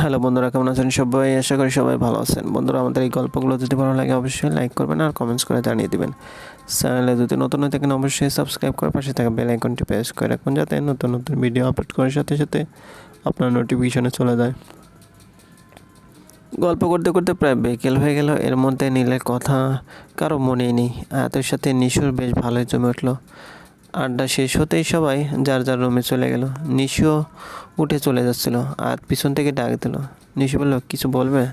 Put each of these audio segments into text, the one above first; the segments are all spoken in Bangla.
হ্যালো বন্ধুরা, কেমন আছেন সবাই? আশা করি সবাই ভালো আছেন। বন্ধুরা, আমাদের এই গল্পগুলো যদি ভালো লাগে অবশ্যই লাইক করবেন আর কমেন্টস করে জানিয়ে দিবেন। চ্যানেলে যদি নতুন হয়ে থাকেন অবশ্যই সাবস্ক্রাইব করে পাশে থাকা বেল আইকনটি প্রেস করে রাখুন যাতে নতুন নতুন ভিডিও আপলোড করার সাথে সাথে আপনার নোটিফিকেশনে চলে যায়। গল্প করতে করতে প্রায় বিকেল হয়ে গেল। এর মধ্যে নীলের কথা কারও মনেই নেই। এতের সাথে নিশুর বেশ ভালোই জমে উঠল। আড্ডা শেষ হতেই সবাই যার যার রুমে চলে গেল। নিশিও উঠে চলে যাচ্ছিল। আর পিছন থেকে ডাক দিল। নিশু বলল, কিছু বলবে?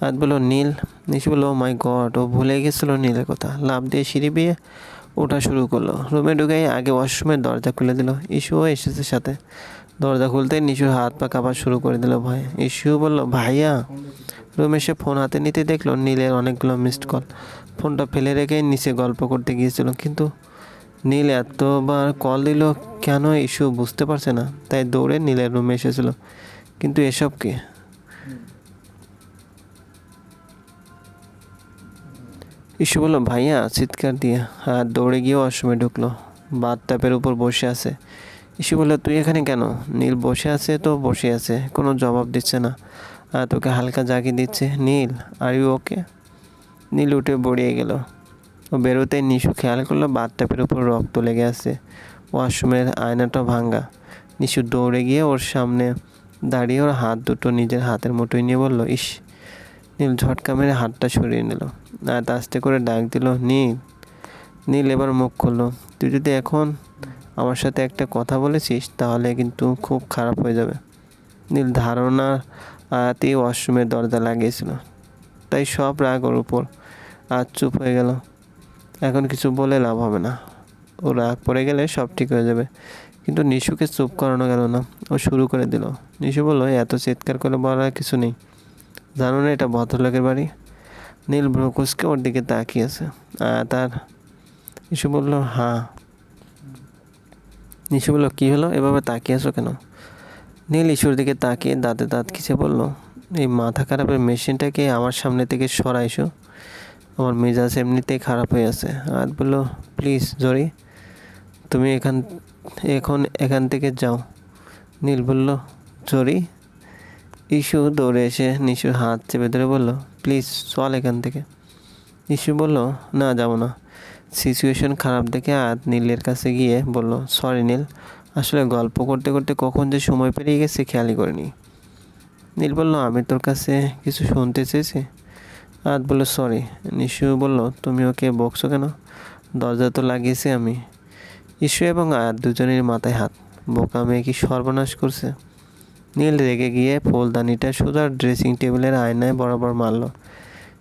আর বলল, নীল। নিশু বলল মাই গড ও ভুলে গেছিল নীলের কথা। লাভ দিয়ে সিঁড়ি বিয়ে ওঠা শুরু করল। রুমে ঢুকেই আগে ওয়াশরুমের দরজা খুলে দিল। ইস্যুও এসেছে সাথে। দরজা খুলতেই নিশুর হাত পা কাঁপা শুরু করে দিল ভাই ইস্যু বলল, ভাইয়া? রুমে এসে ফোন হাতে নিতে দেখল নীলের অনেকগুলো মিসড কল ফোনটা ফেলে রেখেই নিচে গল্প করতে গিয়েছিল। কিন্তু নীল এতবার কল দিল, কেন ইস্যু বুঝতে পারছে না। তাই দৌড়ে নীলের রুমে এসেছিল। কিন্তু এসব কি? ইস্যু বলল, ভাইয়া, চিৎকার দিয়ে। আর দৌড়ে গিয়ে ওয়াশরুমে ঢুকলো। বাথ ট্যাপের উপর বসে আছে। ইস্যু বলল, তুই এখানে কেন? নীল, বসে আছে তো বসে আছে, কোনো জবাব দিচ্ছে না। আর তোকে হালকা জাগিয়ে দিচ্ছে। নীল আর ইউ ওকে নীল উঠে বড়িয়ে গেল। ও বেরোতে নিশু খেয়াল করল বাথটাপের উপর রক্ত লেগে আছে। ওয়াশরুমের আয়নাটা ভাঙ্গা নিশু দৌড়ে গিয়ে ওর সামনে দাঁড়িয়ে ওর হাত দুটো নিজের হাতের মুঠোয় নিয়ে বলল, ইস, নীল ঝটকা মেরে হাতটা সরিয়ে নিল। আর আস্তে করে ডাক দিল, নীল নীল এবার মুখ খুললো। তুই যদি এখন আমার সাথে একটা কথা বলেছিস তাহলে কিন্তু খুব খারাপ হয়ে যাবে। নীল ধারণা আয়াতেই ওয়াশরুমের দরজা লাগিয়েছিল। তাই সব রাগ ওর উপর। আর চুপ হয়ে গেল। এখন কিছু বলে লাভ হবে না। ও রাগ পড়ে গেলে সব ঠিক হয়ে যাবে। কিন্তু নিশুকে চুপ করানো গেল না। ও শুরু করে দিল। নিশু বলল, এত চিৎকার করে বলার কিছু নেই। জানো না, এটা ভদ্রলোকের বাড়ি। নীল ব্রকুসকে ওর দিকে তাকিয়েছে। তার নিশু বলল হ্যাঁ। নিশু বলল, কী হলো? এভাবে তাকিয়েছো কেন? নীল ইস্যুর দিকে তাকিয়ে দাঁতে দাঁত খিচে বলল, এই মাথা খারাপের মেশিনটাকে আমার সামনে থেকে সরাইছো। আমার মেজাজ এমনিতেই খারাপ হয়ে আছে। আর বলল প্লিজ জরি, তুমি এখান, এখন এখান থেকে যাও। নীল বলল, জরি? ইস্যু দৌড়ে এসে নিশুর হাত চেপে ধরে বলল প্লিজ চল এখান থেকে। ইস্যু বলল, না, যাব না। সিচুয়েশন খারাপ দেখে আর নীলের কাছে গিয়ে বলল সরি নীল। আসলে গল্প করতে করতে কখন যে সময় পেরিয়ে গেছে খেয়ালই করিনি। নীল বলল, আমি তোর কাছে কিছু শুনতে চেয়েছি। আদ বলল সরি নিশু বলল, তুমি ওকে বকছো কেন? দরজা তো লাগিয়েছি আমি। ইস্যু এবং আয়াত দুজনের মাথায় হাত। বোকা মেয়ে কি সর্বনাশ করছে? নীল রেগে গিয়ে ফুলদানিটা সোজা ড্রেসিং টেবিলের আয়নায় বরাবর মারলো।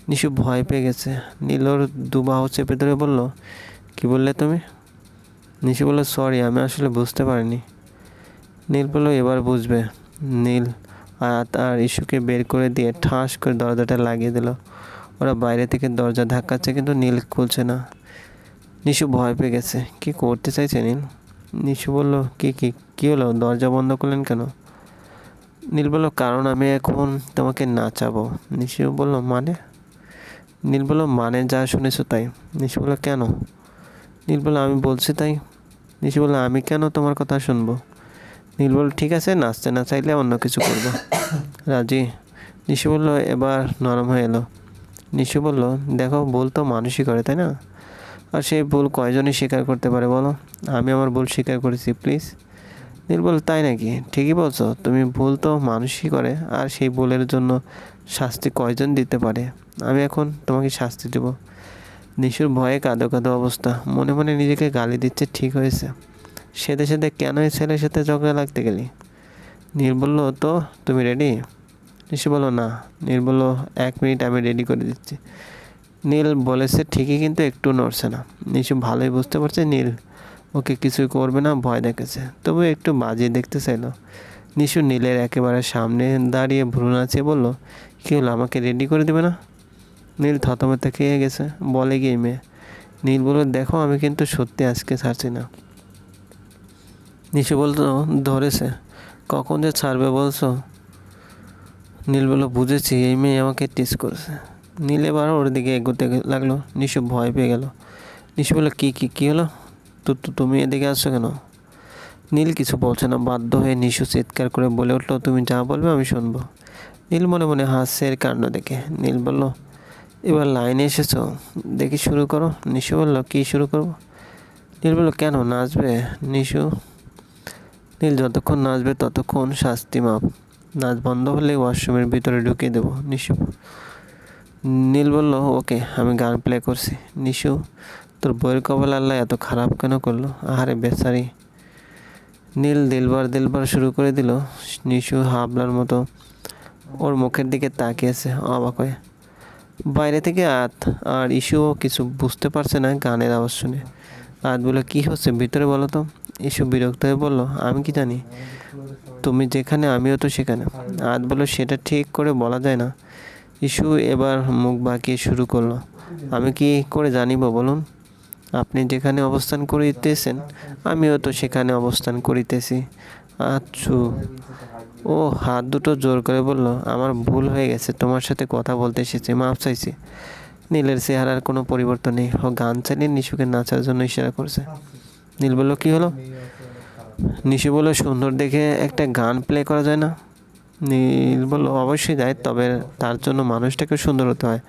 নিশু ভয় পেয়ে গেছে। নীল ওর দুবাহু চেপে ধরে বলল, কি বললে তুমি? নিশু বলল সরি আমি আসলে বুঝতে পারিনি। নীল বলল, এবার বুঝবে। নীল, আয়াত আর ইস্যুকে বের করে দিয়ে ঠাস করে দরজাটা লাগিয়ে দিল। ওরা বাইরে থেকে দরজা ধাক্কাচ্ছে কিন্তু নীল খুলছে না। নিশু ভয় পেয়ে গেছে। কি করতে চাইছে নীল? নিশু বলল কি কি কী হলো? দরজা বন্ধ করলেন কেন? নীল বলল কারণ আমি এখন তোমাকে নাচাবো। নিশু বলল মানে? নীল বলল মানে যা শুনেছো তাই। নিশু বলল কেন? নীল বলল আমি বলছি তাই। নিশু বলল আমি কেন তোমার কথা শুনব? নীল বলল ঠিক আছে নাচতে না চাইলে অন্য কিছু করব। রাজি। নিশু বলল এবার নরম হয়ে এলো। নিশু বলল, দেখো, ভুল তো মানুষই করে, তাই না? আর সেই ভুল কয়জনই স্বীকার করতে পারে বলো? আমি আমার ভুল স্বীকার করেছি, প্লিজ। নীল বল তাই নাকি? ঠিকই বলছো, তুমি ভুল তো মানুষই করে, আর সেই ভুলের জন্য শাস্তি কয়জন দিতে পারে? আমি এখন তোমাকে শাস্তি দেব। নিশুর ভয়ে কাঁদো কাঁদো অবস্থা, মনে মনে নিজেকে গালি দিচ্ছে, ঠিক হয়েছে। সেদে সেদে কেন এই ছেলের সাথে ঝগড়া লাগতে গেলি? নীল বলল, তো, তুমি রেডি নিশু বলল না। নীল বলল, এক মিনিট আমি রেডি করে দিচ্ছি। নীল বলেছে, ঠিকই কিন্তু একটু নড়ছে না। নিশু ভালোই বুঝতে পারছে নীল। ওকে কিছুই করবে না, ভয় দেখেছে তবু একটু বাজিয়ে দেখতে চাইলো। নিশু নীলের একেবারে সামনে দাঁড়িয়ে ভ্রু নাচিয়ে বলল, কী হলো, আমাকে রেডি করে দেবে না? নীল থতমতে খেয়ে গেছে, বলে গিয়ে, মেয়ে। নীল বলল, দেখো, আমি কিন্তু সত্যি আজকে ছাড়ছি না। নিশু বলতো, ধরেছে। কখন যে ছাড়বে বলছো? নীল বলল বুঝেছি, এই মেয়ে আমাকে টিস করেছে। নীল এবার ওর দিকে এগোতে লাগল। নিশু ভয় পেয়ে গেল। নিশু বলল কী কী কী হলো? তো তুমি এদিকে আসছো কেন? নীল কিছু বলছে না। বাধ্য হয়ে নিশু চিৎকার করে বলে উঠল, তুমি যা বলবে আমি শুনব। নীল মনে মনে হাসছে এর কাণ্ড দেখে। নীল বলল, এবার লাইনে এসেছ? দেখি শুরু করো। নিশু বলল, কী শুরু করব? নীল বলল, কেন, নাচবে? নিশু, নীল যতক্ষণ নাচবে ততক্ষণ শাস্তি মাপ। নাচ বন্ধ হলে ওয়াশরুমের ভিতরে ঢুকিয়ে দেবো। নিশু নীল বলল, ওকে, আমি গান প্লে করছি। নিশু, তোর বইয়ের কপাল আল্লাহ এত খারাপ কেন করল? আহারে, বেচারি। নীল দিলবার দিলবার শুরু করে দিল। নিশু হাবলার মতো ওর মুখের দিকে তাকিয়েছে, অবাক হয়ে। বাইরে থেকে আত আর ইস্যুও কিছু বুঝতে পারছে না গানের আওয়াজ শুনে। আত বলে কী হচ্ছে? ভিতরে বলো তো। ইস্যু বিরক্ত হয়ে বলল, আমি কি জানি? তুমি যেখানে, আমিও তো সেখানে। আত বলল, সেটা ঠিক করে বলা যায় না। ইস্যু এবার মুখ বাঁকিয়ে শুরু করল। আমি কি করে জানিব বলুন? আপনি যেখানে অবস্থান করিতেছেন, আমিও তো সেখানে অবস্থান করিতেছি। আচ্ছু। ও হাত দুটো জোর করে বলল, আমার ভুল হয়ে গেছে, তোমার সাথে কথা বলতে এসেছি, মাপ চাইছি। নীলের চেহারার কোনো পরিবর্তন নেই। ও গান চালিয়ে নিশুকে নাচার জন্য ইশারা করছে। নীল বলল, কী হলো? নিশু বলল সুন্দর দেখে একটা গান প্লে করা যায় না? নীল বলল অবশ্যই যায়, তবে তার জন্য মানুষটাকে সুন্দর হতে হয়।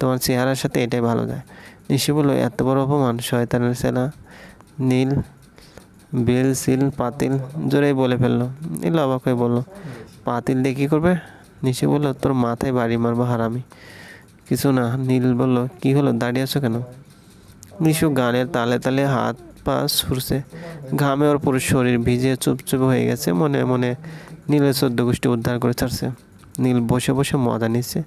তোমার চেহারার সাথে এটাই ভালো যায়। নিশু বলল এত বড় অপমান, শয়তানের সেনা। নীল, বিল, সিল, পাতিল জোরেই বলে ফেলল। নীল অবাক হয়ে বলল, পাতিল দিয়ে কী করবে? নিশু বলল, তোর মাথায় বাড়ি মারবো হারামি। কিছু না। নীল বলল, কি হলো? দাঁড়িয়ে আছো কেন? নিশু গানের তালে তালে হাত পা ছুড়ছে। ঘামে ওর পুরো শরীর ভিজে চুপচুপ হয়ে গেছে, মনে মনে নীলের চোদ্দ গোষ্ঠী উদ্ধার করে ছাড়ছে। নীল বসে বসে মজা নিচ্ছে।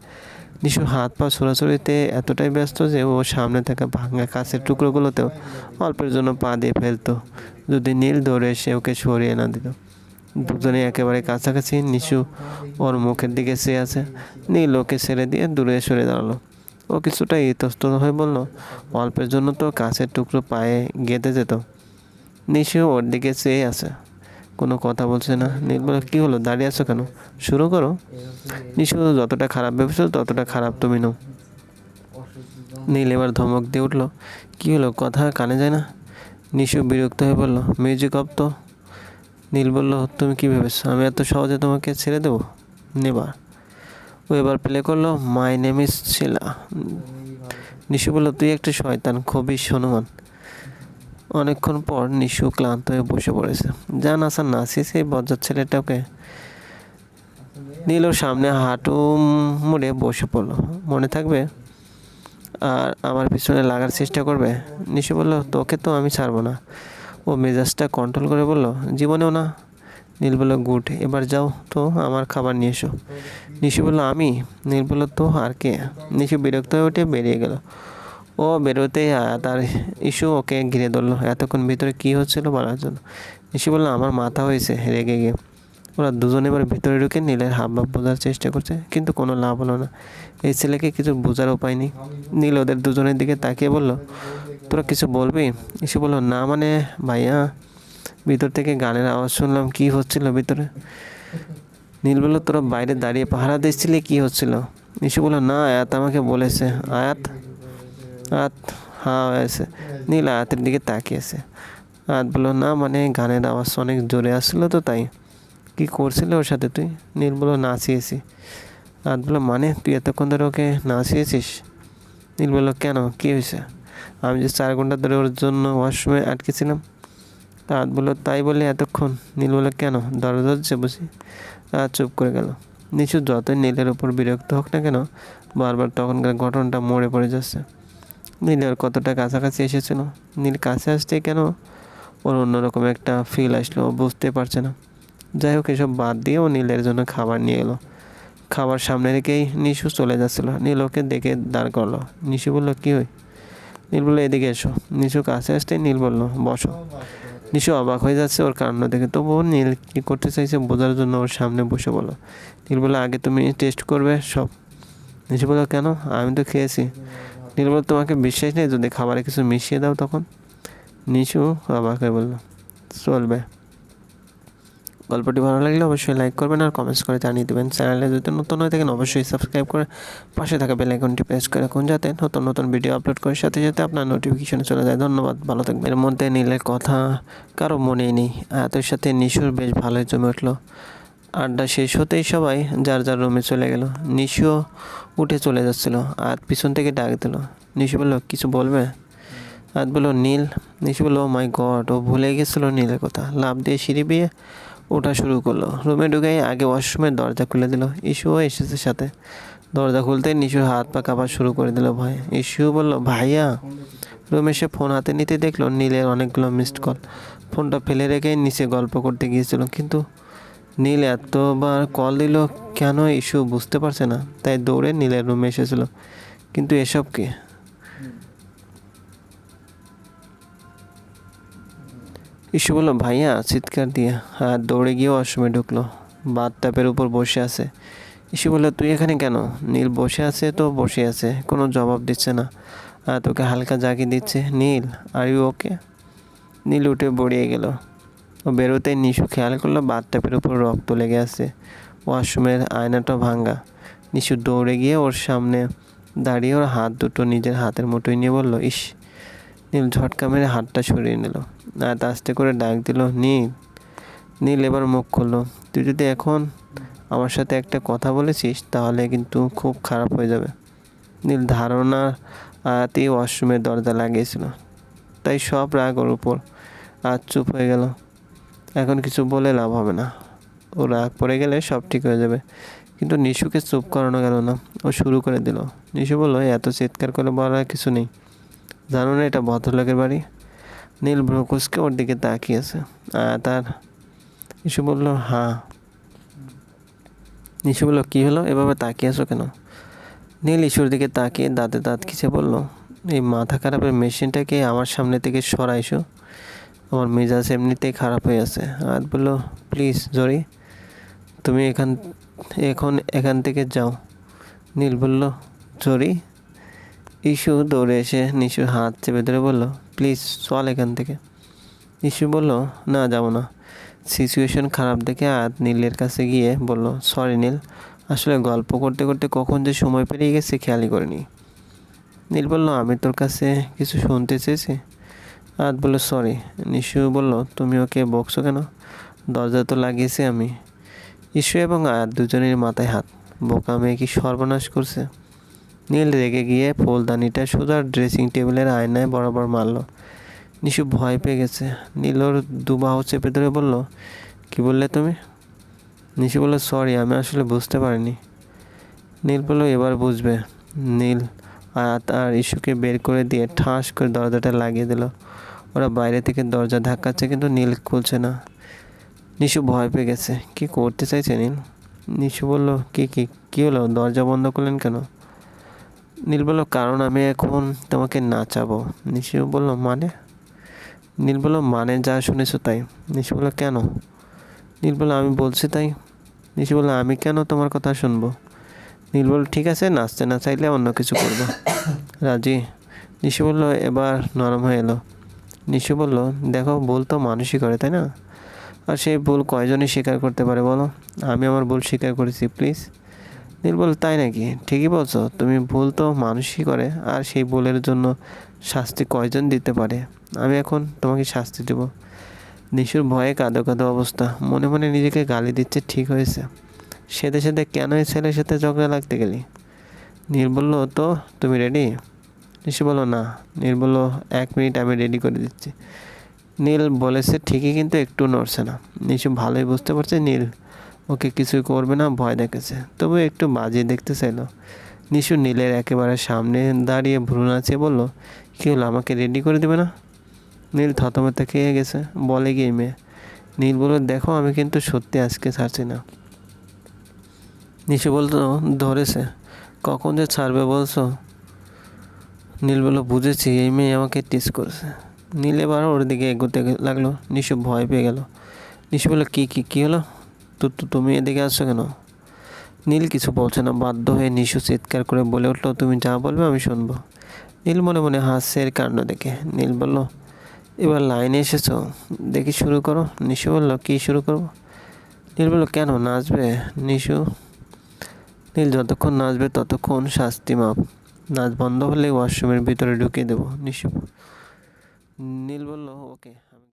নিশুর হাত পা ছোড়াছড়িতে এতটাই ব্যস্ত যে ও সামনে থাকা ভাঙা কাছের টুকরোগুলোতেও অল্পের জন্য পা দিয়ে ফেলতো, যদি নীল দৌড়ে এসে ওকে সরিয়ে না দিত। দুজনে একেবারে কাছাকাছি, নিশু ওর মুখের দিকে চেয়ে আছে। নীল ওকে ছেড়ে দিয়ে দূরে সরে দাঁড়াল। ও কিছুটা ইতস্তত হয়ে বলল, অল্পের জন্য তো কাছের টুকরো পায়ে গেঁথে যেত। নিশু ওর দিকে চেয়ে আছে। কোনো কথা বলছে না। নীল বলে, কী হলো? দাঁড়িয়ে আছো কেন? শুরু করো। নিশু যতটা খারাপ ভেবেছো, ততটা খারাপ তুমি নও। নীল এবার ধমক দিয়ে উঠল, কী হলো? কথা কানে যায় না? নিশু বিরক্ত হয়ে বলল, মিউজিক অফ তো? নীল বলল, তুমি কী ভেবেছো? আমি এত সহজে তোমাকে ছেড়ে দেবো? নেবার। এবার প্লে করল my name is Shila Nishu বলল, তুই একটা শয়তান, খুবই হনুমান অনেকক্ষণ পর নিশু ক্লান্ত হয়ে বসে পড়েছে। যা নাচা নাচিস এই বজ্জার ছেলেটাকে নীল সামনে, হাঁটু মুড়ে বসে পড়ল। মনে থাকবে? আর আমার পিছনে লাগার চেষ্টা করবে? নিশু বলল, তোকে তো আমি ছাড়বো না। ও মেজাজটা কন্ট্রোল করে বলল, জীবনেও না। নীল বলল গুড, এবার যাও তো আমার খাবার নিয়ে এসো। নিশু বলল, আমি? নীল বলল, তো আর কে? নিশু বিরক্ত হয়ে উঠে বেরিয়ে গেল। ও বেরোতেই তার ইস্যু ওকে ঘিরে ধরলো। এতক্ষণ ভিতরে কী হচ্ছিল বলার জন্য? নিশু বলল, আমার মাথা হয়েছে রেগে গিয়ে। ওরা দুজনে এবার ভিতরে ঢুকে নীলের হাবভাব বোঝার চেষ্টা করছে, কিন্তু কোনো লাভ হলো না। এই ছেলেকে কিছু বোঝার উপায় নেই। নীল ওদের দুজনের দিকে তাকিয়ে বলল, তোরা কিছু বলবি? এসে বলল, না মানে ভাইয়া ভিতর থেকে গানের আওয়াজ শুনলাম, কি হচ্ছিল ভিতরে? নীল বলল তোরা বাইরে দাঁড়িয়ে পাহারা দিচ্ছিলি, কি হচ্ছিল? নিশু বলল, না, আয়াত আমাকে বলেছে। আয়াত? আয়াত? হ্যাঁ হয়েছে। নীল আয়াতের দিকে তাকিয়েছে। আয়াত বলল, না মানে গানের আওয়াজ অনেক জোরে আসছিল তো, তাই। কি করছিলে ওর সাথে তুই? নীল বলল, নাচিয়েছি। আয়াত বলল মানে তুই এতক্ষণ ধরে ওকে নাচিয়েছিস? নীল বলল, কেন? কী হয়েছে? আমি যে চার ঘণ্টা ধরে ওর জন্য ওয়াশরুমে আটকেছিলাম। আয়াত বলল, তাই বলে এতক্ষণ? নীল বলল, কেন? দরজা হচ্ছে বুঝি? আর চুপ করে গেল। নিচু যতই নীলের ওপর বিরক্ত হোক না কেন, বারবার তখনকার ঘটনাটা মরে পড়ে যাচ্ছে। নীলের কতটা কাছাকাছি এসেছিল? নীল কাছে আসতে কেন? ওর অন্যরকম একটা ফিল আসলো বুঝতে পারছে না। যাই হোক, এসব বাদ দিয়ে ও নীলের জন্য খাবার নিয়ে এলো। খাবার সামনে রেখেই নিশু চলে যাচ্ছিল। নীল ওকে দেখে দাঁড় করল। নিশু বলল, কী হই? নীল বলল, এদিকে এসো। নিশু কাছে আসতেই নীল বলল, বসো। নিশু অবাক হয়ে যাচ্ছে ওর কান্না দেখে। তবুও নীল কী করতে চাইছে বোঝার জন্য ওর সামনে বসে বলো নীল বলে আগে তুমি টেস্ট করবে সব। নিশু বলো কেন? আমি তো খেয়েছি। নীল বলো তোমাকে বিশ্বাস নেই? যদি খাবারে কিছু মিশিয়ে দাও তখন? নিশু অবাক হয়ে বলল, চলবে। গল্পটি ভালো লাগলে অবশ্যই লাইক করবেন আর কমেন্টস করে জানিয়ে দেবেন। চ্যানেলে যদি নতুন হয়ে থাকেন, অবশ্যই সাবস্ক্রাইব করে পাশে থাকা বেল আইকনটি প্রেস করে রাখুন যাতে নতুন নতুন ভিডিও আপলোড করার সাথে সাথে আপনার নোটিফিকেশনে চলে যায়। ধন্যবাদ, ভালো থাকবেন। এর মধ্যে নীলের কথা কারও মনেই নেই। এতের সাথে নিশুর বেশ ভালোই জমে উঠল। আড্ডা শেষ হতেই সবাই যার যার রুমে চলে গেল। নিশিও উঠে চলে যাচ্ছিল। আর পিছন থেকে ডাক দিল। নিশু বলল, কিছু বলবে? আর বলল, নীল। নিশু বলল মাই গড ও ভুলে গেছিল নীলের কথা। লাভ দিয়ে সিঁড়ি বিয়ে ওঠা শুরু করল। রুমে ঢুকেই আগে ওয়াশরুমের দরজা খুলে দিল। ইস্যুও এসেছে সাথে। দরজা খুলতেই নিশুর হাত পা কাঁপা শুরু করে দিল ভয় ইস্যু বলল, ভাইয়া? রুমে সে ফোন হাতে নিতে দেখল নীলের অনেকগুলো মিসড কল ফোনটা ফেলে রেখে নিচে গল্প করতে গিয়েছিল। কিন্তু নীল এতবার কল দিল কেন? ইস্যু বুঝতে পারছে না। তাই দৌড়ে নীলের রুমে এসেছিল। কিন্তু এসব কি? ইস্যু বলল, ভাইয়া, চিৎকার দিয়ে। আর দৌড়ে গিয়ে ওয়াশরুমে ঢুকলো। বাথটাপের উপর বসে আছে। ইস্যু বলল, তুই এখানে কেন? নীল বসে আছে তো বসে আছে, কোনো জবাব দিচ্ছে না। আর তোকে হালকা জাগি দিচ্ছে। নীল আর ইউ ওকে নীল উঠে বড়িয়ে গেল। ও বেরোতে নিশু খেয়াল করল বাথটাপের উপর রক্ত লেগে আছে। ও ওয়াশরুমের আয়নাটা ভাঙ্গা। নিশু দৌড়ে গিয়ে ওর সামনে দাঁড়িয়ে ওর হাত দুটো নিজের হাতের মুঠোয় নিয়ে বলল, ইস নীল ঝটকা মেরে হাতটা সরিয়ে নিল। আর আস্তে করে ডাক দিল, নীল নীল এবার মুখ খুললো। তুই যদি এখন আমার সাথে একটা কথা বলেছিস, তাহলে কিন্তু খুব খারাপ হয়ে যাবে। নীল ধারণা আয়াতেই ওয়াশরুমের দরজা লাগিয়েছিল। তাই সব রাগ ওর উপর। আর চুপ হয়ে গেল। এখন কিছু বলে লাভ হবে না। ও রাগ পড়ে গেলে সব ঠিক হয়ে যাবে। কিন্তু নিশুকে চুপ করানো গেল না। ও শুরু করে দিল। নিশু বলল, এত চিৎকার করে বলার কিছু নেই। জানো না এটা ভদ্রলোকের বাড়ি? নীল ভ্রকুসকে ওর দিকে তাকিয়েছে। আর তার নিশু বলল হ্যাঁ নিশু বলল, কী হলো? এভাবে তাকিয়েছো কেন? নীল ইস্যুর দিকে তাকিয়ে দাঁতে দাঁত খিচে বলল, এই মাথা খারাপের মেশিনটাকে আমার সামনে থেকে সরাইছো আমার মেজাজ এমনিতেই খারাপ হয়ে আছে। আর বলল, প্লিজ, জরি, তুমি এখান, এখন এখান থেকে যাও। নীল বলল, জরি? ইস্যু দৌড়ে এসে নিশুর হাত চেপে ধরে বলল, প্লিজ চল এখান থেকে। ইস্যু বলল, না, যাব না। সিচুয়েশন খারাপ দেখে আর নীলের কাছে গিয়ে বলল, সরি নীল, আসলে গল্প করতে করতে কখন যে সময় পেরিয়ে গেছে খেয়ালই করিনি। নীল বলল, আমি তোর কাছে কিছু শুনতে চেয়েছি। আদ বলল, সরি। নিশু বলল, তুমি ওকে বকছো কেন? দরজা তো লাগিয়েছি আমি। ইস্যু এবং আয়াত দুজনের মাথায় হাত। বোকা মেয়ে কি সর্বনাশ করছে? নীল রেগে গিয়ে ফুলদানিটা সোজা ড্রেসিং টেবিলের আয়নায় বরাবর মারল। নিশু ভয় পেয়ে গেছে। নীল ওর দুবাহু চেপে ধরে বলল, কি বললে তুমি? নিশু বলল, সরি, আমি আসলে বুঝতে পারিনি। নীল বলল, এবার বুঝবে। নীল আয়াত আর ইস্যুকে বের করে দিয়ে ঠাস করে দরজাটা লাগিয়ে দিল। ওরা বাইরে থেকে দরজা ধাক্কাচ্ছে কিন্তু নীল খুলছে না। নিশু ভয় পেয়ে গেছে। কি করতে চাইছে নীল? নিশু বলল, কি কি, কী হলো? দরজা বন্ধ করলেন কেন? নীল বলল কারণ আমি এখন তোমাকে নাচাবো। নিশু বলল মানে? নীল বলল মানে যা শুনেছো তাই। নিশু বলল কেন? নীল বলল আমি বলছি তাই। নিশু বলল আমি কেন তোমার কথা শুনব? নীল বলল ঠিক আছে নাচতে না চাইলে অন্য কিছু করব। রাজি। নিশু বলল এবার নরম হয়ে এলো। নিশু বলল দেখো ভুল তো মানুষই করে তাই না? আর সেই ভুল কয়জনই স্বীকার করতে পারে বলো? আমি আমার ভুল স্বীকার করেছি প্লিজ। নীল বল তাই নাকি? ঠিকই বলছো, তুমি ভুল তো মানুষই করে, আর সেই ভুলের জন্য শাস্তি কয়জন দিতে পারে? আমি এখন তোমাকে শাস্তি দেব। নিশুর ভয়ে কাঁদো কাঁদো অবস্থা, মনে মনে নিজেকে গালি দিচ্ছে, ঠিক হয়েছে। সেদে সেদে কেন এই ছেলের সাথে ঝগড়া লাগতে গেলি? নীল বলল তো, তুমি রেডি নিশু বলল, না। নীল বলল এক মিনিট আমি রেডি করে দিচ্ছি। নীল বলেছে, ঠিকই কিন্তু একটু নড়ছে না। নিশু ভালোই বুঝতে পারছে, নীল ওকে কিছুই করবে না, ভয় দেখেছে তবু একটু বাজিয়ে দেখতে চাইলো। নিশু নীলের একেবারে সামনে দাঁড়িয়ে ভ্রু নাচিয়ে বলল, কী হলো, আমাকে রেডি করে দেবে না? নীল থতমতে খেয়ে গেছে, বলে গিয়ে মেয়ে, নীল বলল, দেখো, আমি কিন্তু সত্যি আজকে ছাড়ছি না। নিশু বলতো ধরেছে। কখন যে ছাড়বে বলছো? নীল বলল, বুঝেছি, এই মেয়ে আমাকে টিস করেছে। নীল এবার ওর দিকে এগোতে লাগল, নিশু ভয় পেয়ে গেল। নিশু বলল, কী কী কী হলো? তো তুমি এদিকে আসছো কেন? নীল কিছু বলছে না, বাধ্য হয়ে নিশু চিৎকার করে বলে উঠল, তুমি যা বলবে আমি শুনব। নীল মনে মনে হাসছে এর কাণ্ড দেখে। নীল বলল, এবার লাইনে এসেছ? দেখি শুরু করো। নিশু বলল, কী শুরু করব? নীল বলল, কেন নাচবে? নিশু, নীল যতক্ষণ নাচবে ততক্ষণ শাস্তি মাপ। নাচ বন্ধ হলে ওয়াশরুমের ভিতরে ঢুকিয়ে দেবো, নিশু। নীল বলল, ওকে